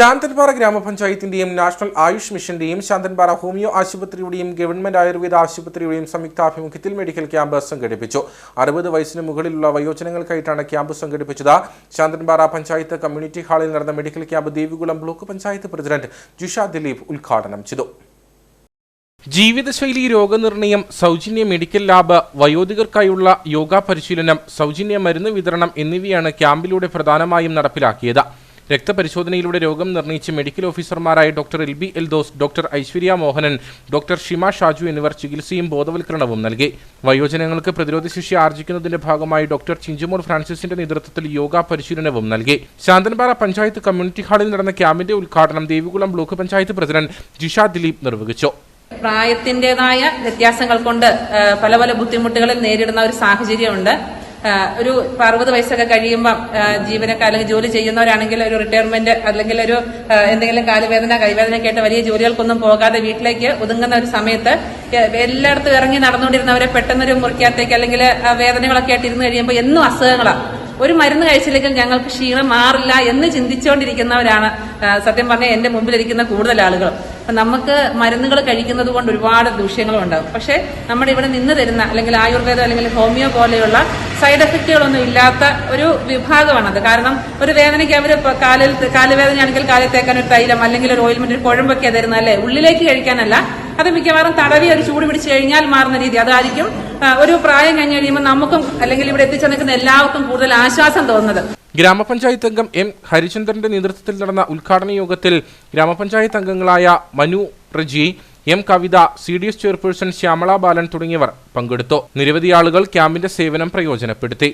ശാന്തൻപാറ ഗ്രാമപഞ്ചായത്തിന്റെയും നാഷണൽ ആയുഷ് മിഷന്റെയും ശാന്തൻപാറ ഹോമിയോ ആശുപത്രിയുടെയും ഗവൺമെന്റ് ആയുർവേദ ആശുപത്രിയുടെയും സംയുക്താഭിമുഖ്യത്തിൽ മെഡിക്കൽ ക്യാമ്പ് സംഘടിപ്പിച്ചു. അറുപത് വയസ്സിന് മുകളിലുള്ള വയോജനങ്ങൾക്കായിട്ടാണ് ക്യാമ്പ് സംഘടിപ്പിച്ചത്. ശാന്തൻപാറ പഞ്ചായത്ത് കമ്മ്യൂണിറ്റി ഹാളിൽ നടന്ന medical camp Devikulam block panchayat president Jisha Dileep ഉദ്ഘാടനം ചെയ്തു. ജീവിതശൈലി രോഗനിർണയം സൗജന്യ മെഡിക്കൽ ലാബ് വയോധികർക്കായുള്ള യോഗ പരിശീലനം സൗജന്യ മരുന്ന് വിതരണം എന്നിവയാണ് ക്യാമ്പിലൂടെ പ്രധാനമായും നടപ്പിലാക്കിയത്. രക്തപരിശോധനയിലൂടെ രോഗം നിർണയിച്ച് മെഡിക്കൽ ഓഫീസർമാരായ doctor L B Eldhose doctor Aishwarya Mohanan doctor Shima Shaju എന്നിവർ ചികിത്സയും ബോധവൽക്കരണവും നൽകി. വയോജനങ്ങൾക്ക് പ്രതിരോധശേഷി ആർജിക്കുന്നതിന്റെ ഭാഗമായി ഡോക്ടർ ചിഞ്ചുമോൾ ഫ്രാൻസിസിന്റെ നേതൃത്വത്തിൽ യോഗ പരിശീലനവും നൽകി. ശാന്തൻപാറ പഞ്ചായത്ത് കമ്മ്യൂണിറ്റി ഹാളിൽ നടന്ന ക്യാമ്പിന്റെ ഉദ്ഘാടനം ദേവികുളം ബ്ലോക്ക് പഞ്ചായത്ത് പ്രസിഡന്റ് ജിഷ ദിലീപ് നിർവഹിച്ചു. പ്രായത്തിന്റെതായ വ്യത്യാസങ്ങൾ കൊണ്ട് പല പല ബുദ്ധിമുട്ടുകളിൽ നേരിടുന്ന ഒരു സാഹചര്യമുണ്ട്. ഒരു അറുപത് വയസ്സൊക്കെ കഴിയുമ്പം ജീവനക്കാർ അല്ലെങ്കിൽ ജോലി ചെയ്യുന്നവരാണെങ്കിൽ ഒരു റിട്ടയർമെന്റ് അല്ലെങ്കിൽ ഒരു എന്തെങ്കിലും കാലുവേദന കൈവേദന കേട്ട് വലിയ ജോലികൾക്കൊന്നും പോകാതെ വീട്ടിലേക്ക് ഒതുങ്ങുന്ന ഒരു സമയത്ത് എല്ലായിടത്തും ഇറങ്ങി നടന്നുകൊണ്ടിരുന്നവരെ പെട്ടെന്നൊരു മുറിക്കകത്തേക്ക് അല്ലെങ്കിൽ വേദനകളൊക്കെ ആയിട്ട് ഇരുന്ന് കഴിയുമ്പോൾ എന്നും അസുഖങ്ങളാണ് ഒരു മരുന്ന് കഴിച്ചില്ലെങ്കിൽ ഞങ്ങൾക്ക് ക്ഷീണം മാറില്ല എന്ന് ചിന്തിച്ചുകൊണ്ടിരിക്കുന്നവരാണ് സത്യം പറഞ്ഞാൽ എന്റെ മുമ്പിലിരിക്കുന്ന കൂടുതൽ ആളുകൾ നമുക്ക് മരുന്നുകൾ കഴിക്കുന്നത് കൊണ്ട് ഒരുപാട് ദൂഷ്യങ്ങളും ഉണ്ടാകും പക്ഷേ നമ്മുടെ ഇവിടെ നിന്ന് തരുന്ന അല്ലെങ്കിൽ ആയുർവേദം അല്ലെങ്കിൽ ഹോമിയോ പോലെയുള്ള സൈഡ് എഫക്റ്റുകളൊന്നും ഇല്ലാത്ത ഒരു വിഭാഗമാണത്. കാരണം ഒരു വേദനയ്ക്ക് അവർ കാലിൽ കാലുവേദനയാണെങ്കിൽ കാലിൽ തേക്കാൻ ഒരു തൈലം അല്ലെങ്കിൽ ഒരു ഓയിൽമെന്റ് ഒരു കുഴമ്പൊക്കെ തരുന്നത് അല്ലേ ഉള്ളിലേക്ക് കഴിക്കാനല്ല. അത് മിക്കവാറും തടവി ഒരു ചൂട് പിടിച്ച് കഴിഞ്ഞാൽ മാറുന്ന രീതി. അതായിരിക്കും ഒരു പ്രായം കഴിഞ്ഞ് കഴിയുമ്പോൾ നമുക്കും അല്ലെങ്കിൽ ഇവിടെ എത്തിച്ചു നിൽക്കുന്ന എല്ലാവർക്കും കൂടുതൽ ആശ്വാസം തോന്നുന്നത്. ഗ്രാമപഞ്ചായത്ത് അംഗം എം ഹരിചന്ദ്രന്റെ നേതൃത്വത്തിൽ നടന്ന ഉദ്ഘാടന യോഗത്തിൽ ഗ്രാമപഞ്ചായത്ത് അംഗങ്ങളായ Manu Reji M Kavitha C D S chairperson Shyamala Balan തുടങ്ങിയവർ പങ്കെടുത്തു. നിരവധി ആളുകൾ ക്യാമ്പിന്റെ സേവനം പ്രയോജനപ്പെടുത്തി.